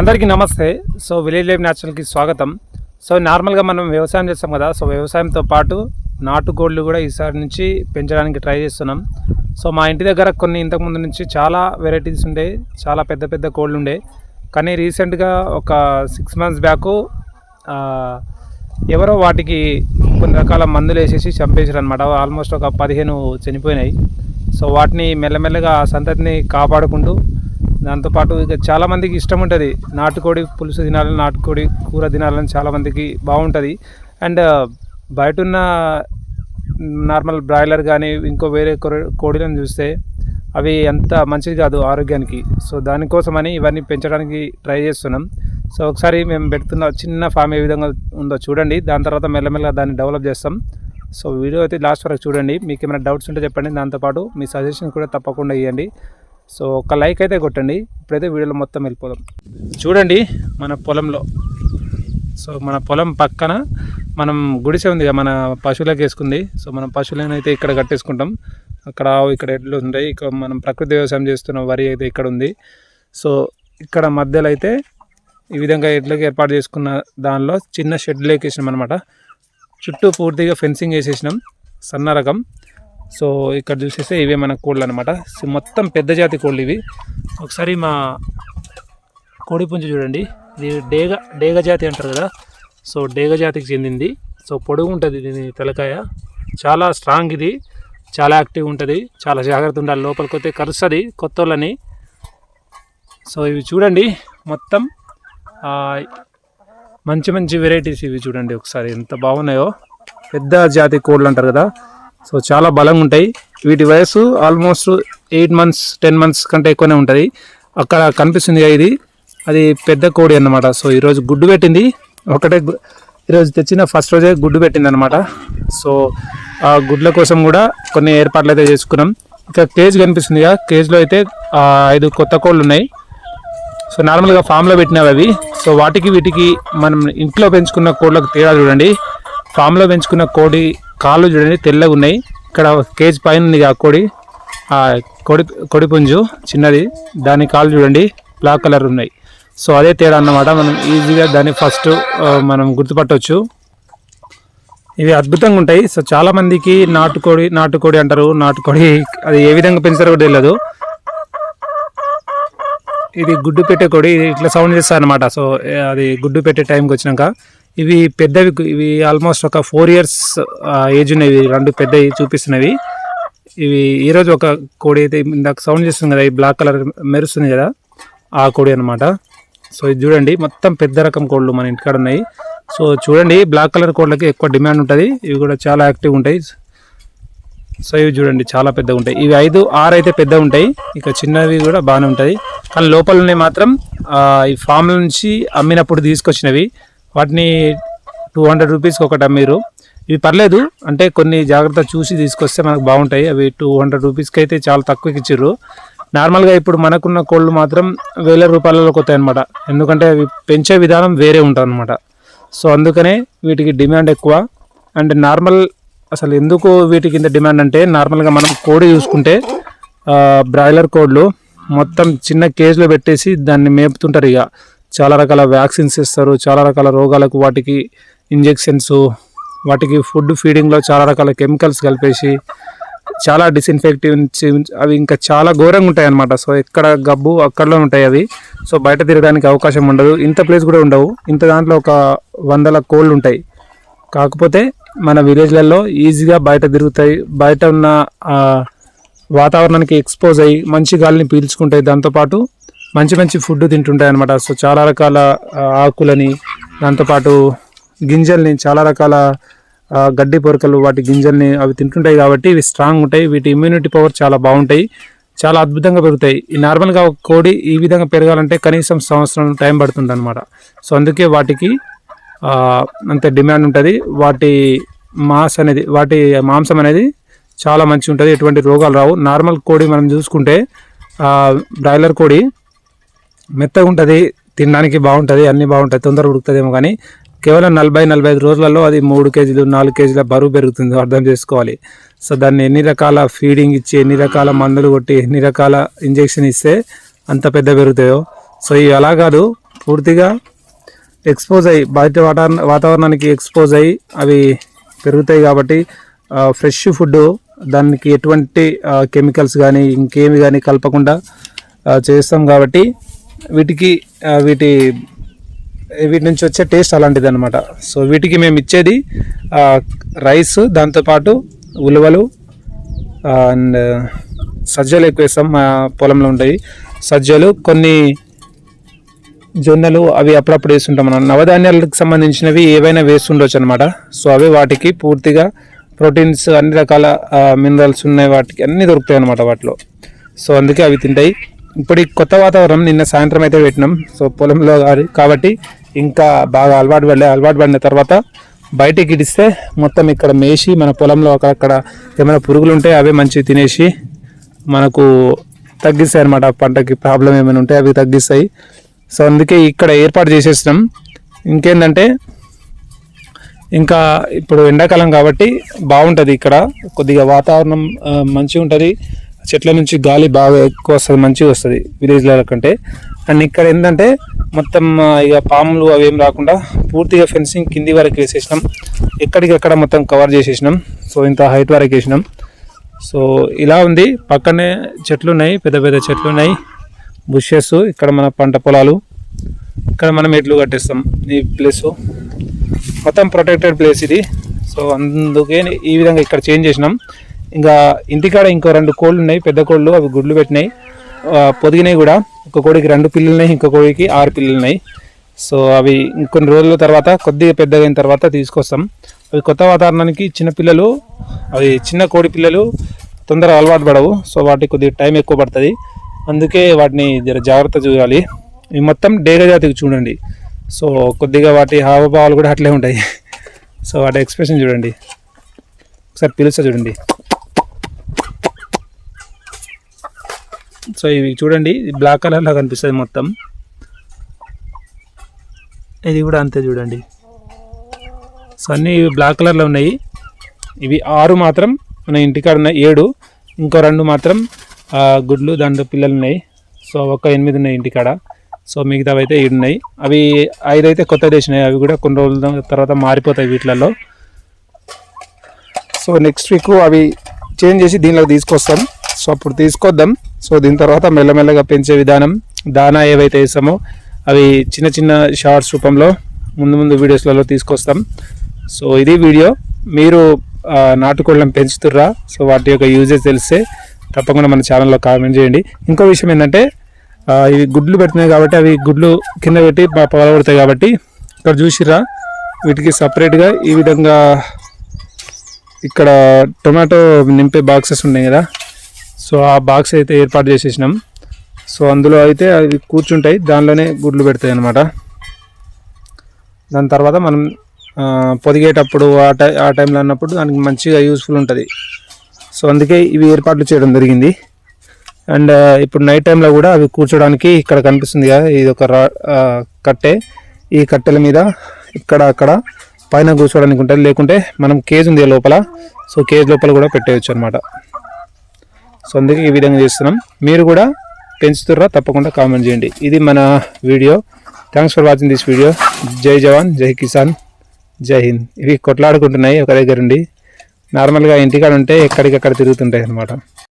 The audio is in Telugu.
అందరికీ నమస్తే. సో విలేజ్ లైఫ్ న్యాచురల్కి స్వాగతం. సో నార్మల్గా మనం వ్యవసాయం చేస్తాం కదా సో వ్యవసాయంతో పాటు నాటుకోళ్ళు కూడా ఈసారి నుంచి పెంచడానికి ట్రై చేస్తున్నాం. సో మా ఇంటి దగ్గర కొన్ని ఇంతకుముందు నుంచి చాలా వెరైటీస్ ఉండే చాలా పెద్ద పెద్ద కోళ్ళు ఉండే. కానీ రీసెంట్గా ఒక సిక్స్ మంత్స్ బ్యాక్ ఎవరో వాటికి కొన్ని రకాల మందులు వేసేసి చంపేశారు అనమాట ఆల్మోస్ట్ ఒక పదిహేను చనిపోయినాయి. సో వాటిని మెల్లమెల్లగా ఆ సంతతిని కాపాడుకుంటూ దాంతోపాటు ఇక చాలామందికి ఇష్టం ఉంటుంది. నాటుకోడి పులుసు తినాలని నాటుకోడి కూర తినాలని చాలామందికి బాగుంటుంది. అండ్ బయట ఉన్న నార్మల్ బ్రాయిలర్ కానీ ఇంకో వేరే కొర- కోడిలను చూస్తే అవి అంత మంచిది కాదు ఆరోగ్యానికి. సో దానికోసమని ఇవన్నీ పెంచడానికి ట్రై చేస్తున్నాం. సో ఒకసారి మేము పెడుతున్న చిన్న ఫామ్ ఏ విధంగా ఉందో చూడండి. దాని తర్వాత మెల్లమెల్లగా దాన్ని డెవలప్ చేస్తాం. సో వీడియో అయితే లాస్ట్ వరకు చూడండి. మీకు ఏమైనా డౌట్స్ ఉంటే చెప్పండి. దాంతోపాటు మీ సజెషన్ కూడా తప్పకుండా ఇవ్వండి సో ఒక లైక్ అయితే కొట్టండి. ఇప్పుడైతే వీడియోలో మొత్తం వెళ్ళిపోదాం. చూడండి మన పొలంలో. సో మన పొలం పక్కన మనం గుడిసె ఉంది మన పశువులకు వేసుకుంది. సో మనం పశువులను అయితే ఇక్కడ కట్టేసుకుంటాం. అక్కడ ఇక్కడ ఎడ్లు ఉంటాయి. ఇక్కడ మనం ప్రకృతి వ్యవసాయం చేస్తున్న వరి అయితే ఇక్కడ ఉంది. సో ఇక్కడ మధ్యలో అయితే ఈ విధంగా ఎడ్లకి ఏర్పాటు చేసుకున్న దానిలో చిన్న షెడ్లు వేసేసినాం అనమాట చుట్టూ పూర్తిగా ఫెన్సింగ్ వేసేసినాం. సన్న రకం. సో ఇక్కడ చూసేస్తే ఇవే మన కోళ్ళు అనమాట మొత్తం పెద్ద జాతి కోళ్ళు ఇవి. ఒకసారి మా కోడి పుంజు చూడండి. ఇది డేగ డేగ జాతి అంటారు కదా. సో డేగ జాతికి చెందింది. సో పొడుగు ఉంటుంది దీని తలకాయ. చాలా స్ట్రాంగ్ ఇది. చాలా యాక్టివ్ ఉంటుంది. చాలా జాగ్రత్త ఉండాలి. లోపలికి వస్తే కరుస్తుంది కొత్త వాళ్ళని సో ఇవి చూడండి. మొత్తం మంచి మంచి వెరైటీస్ ఇవి చూడండి ఒకసారి. ఎంత బాగున్నాయో. పెద్ద జాతి కోళ్ళు అంటారు కదా. సో చాలా బలంగా ఉంటాయి వీటి వయసు almost eight months ten months కంటే ఎక్కువనే ఉంటుంది. అక్కడ కనిపిస్తుంది ఇది. అది పెద్ద కోడి అన్నమాట. సో ఈరోజు గుడ్డు పెట్టింది. ఒకటే ఈరోజు తెచ్చిన ఫస్ట్ రోజే గుడ్డు పెట్టింది అనమాట సో ఆ గుడ్ల కోసం కూడా కొన్ని ఏర్పాట్లు అయితే చేసుకున్నాం. ఇక కేజ్ కనిపిస్తుంది కదా. కేజ్లో అయితే ఐదు కొత్త కోళ్ళు ఉన్నాయి. సో నార్మల్గా ఫామ్లో పెట్టినవి అవి. సో వాటికి వీటికి మనం ఇంట్లో పెంచుకున్న కోళ్ళకు తేడా చూడండి. ఫామ్లో పెంచుకున్న కోడి కాళ్ళు చూడండి తెల్లగా ఉన్నాయి. ఇక్కడ కేజ్ పైన ఉంది ఆ కోడి. ఆ కొడి కొడిపుంజు చిన్నది. దాని కాళ్ళు చూడండి బ్లాక్ కలర్ ఉన్నాయి. సో అదే తేడా అన్నమాట. మనం ఈజీగా దాన్ని ఫస్ట్ మనం గుర్తుపట్టవచ్చు ఇవి అద్భుతంగా ఉంటాయి. సో చాలా మందికి నాటుకోడి నాటుకోడి అంటారు. నాటుకోడి అది ఏ విధంగా పెంచుతారో కూడా తెలియదు ఇది గుడ్డు పెట్టే కోడి. ఇట్లా సౌండ్ చేస్తారు అనమాట సో అది గుడ్డు పెట్టే టైంకి వచ్చినాక. ఇవి పెద్దవి ఇవి ఆల్మోస్ట్ ఒక ఫోర్ ఇయర్స్ ఏజ్ ఉన్నవి. రెండు పెద్దవి చూపిస్తున్నవి. ఇవి ఈరోజు ఒక కోడి అయితే ఇందాక సౌండ్ చేస్తుంది కదా ఈ బ్లాక్ కలర్ మెరుస్తుంది కదా ఆ కోడి అనమాట సో ఇది చూడండి మొత్తం పెద్ద రకం కోళ్ళు మన ఇంటికాడ ఉన్నాయి. సో చూడండి బ్లాక్ కలర్ కోళ్ళకి ఎక్కువ డిమాండ్ ఉంటుంది. ఇవి కూడా చాలా యాక్టివ్ ఉంటాయి. సో ఇవి చూడండి చాలా పెద్దగా ఉంటాయి. ఇవి ఐదు ఆరు అయితే పెద్ద ఉంటాయి. ఇక చిన్నవి కూడా బాగానే ఉంటాయి. కానీ లోపల ఉన్నాయి మాత్రం ఈ ఫామ్ నుంచి అమ్మినప్పుడు తీసుకొచ్చినవి. వాటిని టూ హండ్రెడ్ రూపీస్కి ఒకటి అమ్మిరు ఇవి పర్లేదు అంటే కొన్ని జాగ్రత్త చూసి తీసుకొస్తే మనకు బాగుంటాయి. అవి టూ హండ్రెడ్ రూపీస్కి అయితే చాలా తక్కువకి ఇచ్చిర్రు. నార్మల్గా ఇప్పుడు మనకున్న కోళ్ళు మాత్రం వేల రూపాయలలోకి వస్తాయి అనమాట ఎందుకంటే అవి పెంచే విధానం వేరే ఉంటుంది అనమాట సో అందుకనే వీటికి డిమాండ్ ఎక్కువ. అండ్ నార్మల్ అసలు ఎందుకు వీటికి ఇంత డిమాండ్ అంటే నార్మల్గా మనం కోడి చూసుకుంటే బ్రాయిలర్ కోడ్లు మొత్తం చిన్న కేజ్లో పెట్టేసి దాన్ని మేపుతుంటారు ఇక. చాలా రకాల వ్యాక్సిన్స్ ఇస్తారు చాలా రకాల రోగాలకు వాటికి ఇంజెక్షన్స్ వాటికి ఫుడ్ ఫీడింగ్లో చాలా రకాల కెమికల్స్ కలిపేసి చాలా డిస్ఇన్ఫెక్టివ్ అవి ఇంకా చాలా ఘోరంగా ఉంటాయి అన్నమాట సో ఎక్కడ గబ్బు అక్కడలో ఉంటాయి అవి. సో బయట తిరగడానికి అవకాశం ఉండదు. ఇంత ప్లేస్ కూడా ఉండవు. ఇంత దాంట్లో ఒక వందల కోళ్ళు ఉంటాయి. కాకపోతే మన విలేజ్లలో ఈజీగా బయట తిరుగుతాయి. బయట ఉన్న వాతావరణానికి ఎక్స్పోజ్ అయ్యి మంచి గాలిని పీల్చుకుంటాయి. దాంతోపాటు మంచి మంచి ఫుడ్ తింటుంటాయి అనమాట సో చాలా రకాల ఆకులని దాంతోపాటు గింజల్ని చాలా రకాల గడ్డి పొరకలు వాటి గింజల్ని అవి తింటుంటాయి కాబట్టి ఇవి స్ట్రాంగ్ ఉంటాయి. వీటి ఇమ్యూనిటీ పవర్ చాలా బాగుంటాయి. చాలా అద్భుతంగా పెరుగుతాయి. ఈ నార్మల్గా ఒక కోడి ఈ విధంగా పెరగాలంటే కనీసం సంవత్సరం టైం పడుతుంది అనమాట సో అందుకే వాటికి అంత డిమాండ్ ఉంటుంది. వాటి మాస్ అనేది వాటి మాంసం అనేది చాలా మంచిగా ఉంటుంది ఎటువంటి రోగాలు రావు. నార్మల్ కోడి మనం చూసుకుంటే బ్రాయిలర్ కోడి మెత్తగా ఉంటుంది తినడానికి బాగుంటుంది అన్నీ బాగుంటాయి తొందరగా ఉడుకుతుందేమో కానీ కేవలం నలభై నలభై ఐదు రోజులలో అది మూడు కేజీలు నాలుగు కేజీల బరువు పెరుగుతుంది అర్థం చేసుకోవాలి. సో దాన్ని ఎన్ని రకాల ఫీడింగ్ ఇచ్చి ఎన్ని రకాల మందులు కొట్టి ఎన్ని రకాల ఇంజెక్షన్ ఇస్తే అంత పెద్ద పెరుగుతాయో సో ఇవి అలా కాదు పూర్తిగా ఎక్స్పోజ్ అయ్యి బయట వాతావరణ వాతావరణానికి ఎక్స్పోజ్ అయ్యి అవి పెరుగుతాయి కాబట్టి ఫ్రెష్ ఫుడ్ దానికి ఎటువంటి కెమికల్స్ కానీ ఇంకేమి కానీ కలపకుండా చేస్తాం కాబట్టి వీటికి వీటి వీటి నుంచి వచ్చే టేస్ట్ అలాంటిది అనమాట సో వీటికి మేము ఇచ్చేది రైస్ దాంతోపాటు ఉలవలు అండ్ సజ్జలు ఎక్కువ వేస్తాం మా పొలంలో ఉంటాయి. సజ్జలు కొన్ని జొన్నలు అవి అప్పుడప్పుడు వేస్తుంటాం మనం. నవధాన్యాలకు సంబంధించినవి ఏవైనా వేస్తుండొచ్చు అనమాట సో అవి వాటికి పూర్తిగా ప్రోటీన్స్ అన్ని రకాల మినరల్స్ ఉన్నాయి వాటికి అన్నీ దొరుకుతాయి అనమాట వాటిలో. సో అందుకే అవి తింటాయి. ఇప్పుడు ఈ కొత్త వాతావరణం నిన్న సాయంత్రం అయితే పెట్టినాం. సో పొలంలో కాబట్టి ఇంకా బాగా అలవాటు పడలే అలవాటు పడిన తర్వాత బయటికి ఇడిస్తే మొత్తం ఇక్కడ మేసి మన పొలంలో అక్కడక్కడ ఏమైనా పురుగులు ఉంటే అవే మంచిగా తినేసి మనకు తగ్గిస్తాయి అనమాట పంటకి ప్రాబ్లం ఏమైనా ఉంటే అవి తగ్గిస్తాయి. సో అందుకే ఇక్కడ ఏర్పాటు చేసేసినాం. ఇంకేంటంటే ఇంకా ఇప్పుడు ఎండాకాలం కాబట్టి బాగుంటుంది ఇక్కడ. కొద్దిగా వాతావరణం మంచిగా ఉంటుంది చెట్ల నుంచి గాలి బాగా ఎక్కువ వస్తుంది మంచిగా వస్తుంది విలేజ్ల కంటే. అండ్ ఇక్కడ ఏంటంటే మొత్తం ఇక పాములు అవి ఏం రాకుండా పూర్తిగా ఫెన్సింగ్ కింది వరకు వేసేసినాం. ఎక్కడికక్కడ మొత్తం కవర్ చేసేసినాం. సో ఇంత హైట్ వరకు వేసినాం. సో ఇలా ఉంది. పక్కనే చెట్లు ఉన్నాయి పెద్ద పెద్ద చెట్లు ఉన్నాయి. బుషెస్ ఇక్కడ మన పంట పొలాలు. ఇక్కడ మనం ఎట్లు కట్టేస్తాం ఈ ప్లేస్ మొత్తం ప్రొటెక్టెడ్ ప్లేస్ ఇది. సో అందుకే ఈ విధంగా ఇక్కడ చేంజ్ చేసినాం. ఇంకా ఇంటికాడ ఇంకో రెండు కోళ్ళు ఉన్నాయి పెద్ద కోళ్ళు అవి గుడ్లు పెట్టినాయి. పొదిగినాయి కూడా. ఒక కోడికి రెండు పిల్లలు ఉన్నాయి ఇంకో కోడికి ఆరు పిల్లలు ఉన్నాయి సో అవి ఇంకొన్ని రోజుల తర్వాత కొద్దిగా పెద్దగా అయిన తర్వాత తీసుకొస్తాం. అవి కొత్త వాతావరణానికి చిన్న పిల్లలు అవి చిన్న కోడి పిల్లలు తొందరగా అలవాటు పడవు. సో వాటికి కొద్దిగా టైం ఎక్కువ పడుతుంది. అందుకే వాటిని జర జాగ్రత్త చూడాలి. ఇవి మొత్తం డేగ జాతికి చూడండి. సో కొద్దిగా వాటి హావభావాలు కూడా అట్లే ఉంటాయి. సో వాటి ఎక్స్ప్రెషన్ చూడండి. ఒకసారి పిలుస్తా చూడండి. సో ఇవి చూడండి బ్లాక్ కలర్లో కనిపిస్తుంది మొత్తం. ఇది కూడా అంతే చూడండి. సో అన్నీ బ్లాక్ కలర్లో ఉన్నాయి. ఇవి ఆరు మాత్రం మన ఇంటికాడ ఉన్నాయి ఏడు. ఇంకో రెండు మాత్రం గుడ్లు దాంట్లో పిల్లలు ఉన్నాయి. సో ఒక ఎనిమిది ఉన్నాయి ఇంటికాడ. సో మిగతావి అయితే ఏడు ఉన్నాయి. అవి ఐదు అయితే కొత్త వేసినాయి అవి కూడా కొన్ని రోజుల తర్వాత మారిపోతాయి వీటిలలో. సో నెక్స్ట్ వీక్ అవి చేంజ్ చేసి దీనిలోకి తీసుకొస్తాం. సో అప్పుడు తీసుకొద్దాం. సో దీని తర్వాత మెల్లమెల్లగా పెంచే విధానం దానా ఏవైతే వేసామో అవి చిన్న చిన్న షార్ట్స్ రూపంలో ముందు ముందు వీడియోస్లలో తీసుకొస్తాం. సో ఇది వీడియో. మీరు నాటుకోళ్ళని పెంచుతుర్రా సో వాటి యొక్క యూజెస్ తెలిస్తే తప్పకుండా మన ఛానల్లో కామెంట్ చేయండి. ఇంకో విషయం ఏంటంటే ఇవి గుడ్లు పెడుతున్నాయి కాబట్టి అవి గుడ్లు కింద పెట్టి పగలబడతాయి కాబట్టి ఇక్కడ చూసిర్రా వీటికి సపరేట్గా ఈ విధంగా ఇక్కడ టొమాటో నింపే బాక్సెస్ ఉన్నాయి కదా సో ఆ బాక్స్ అయితే ఏర్పాటు చేసేసినాం. సో అందులో అయితే అవి కూర్చుంటాయి. దానిలోనే గుడ్లు పెడతాయి అనమాట దాని తర్వాత మనం పొదిగేటప్పుడు ఆ టై ఆ టైంలో అన్నప్పుడు దానికి మంచిగా యూస్ఫుల్ ఉంటుంది. సో అందుకే ఇవి ఏర్పాట్లు చేయడం జరిగింది. అండ్ ఇప్పుడు నైట్ టైంలో కూడా అవి కూర్చోడానికి ఇక్కడ కనిపిస్తుంది కదా ఇది ఒక రా కట్టె. ఈ కట్టెల మీద ఇక్కడ అక్కడ పైన కూర్చోడానికి ఉంటుంది. లేకుంటే మనం కేజ్ ఉంది లోపల. సో కేజ్ లోపల కూడా పెట్టేయచ్చు అనమాట సో అందుకే ఈ విధంగా చేస్తున్నాం. మీరు కూడా పెంచుతుర్రా తప్పకుండా కామెంట్ చేయండి. ఇది మన video thanks for watching this video జై జవాన్ జై కిసాన్ జై హింద్. ఇవి కొట్లాడుకుంటున్నాయి ఒక దగ్గర ఉండి నార్మల్గా ఇంటికాడ ఉంటే ఎక్కడికక్కడ తిరుగుతుంటాయి అన్నమాట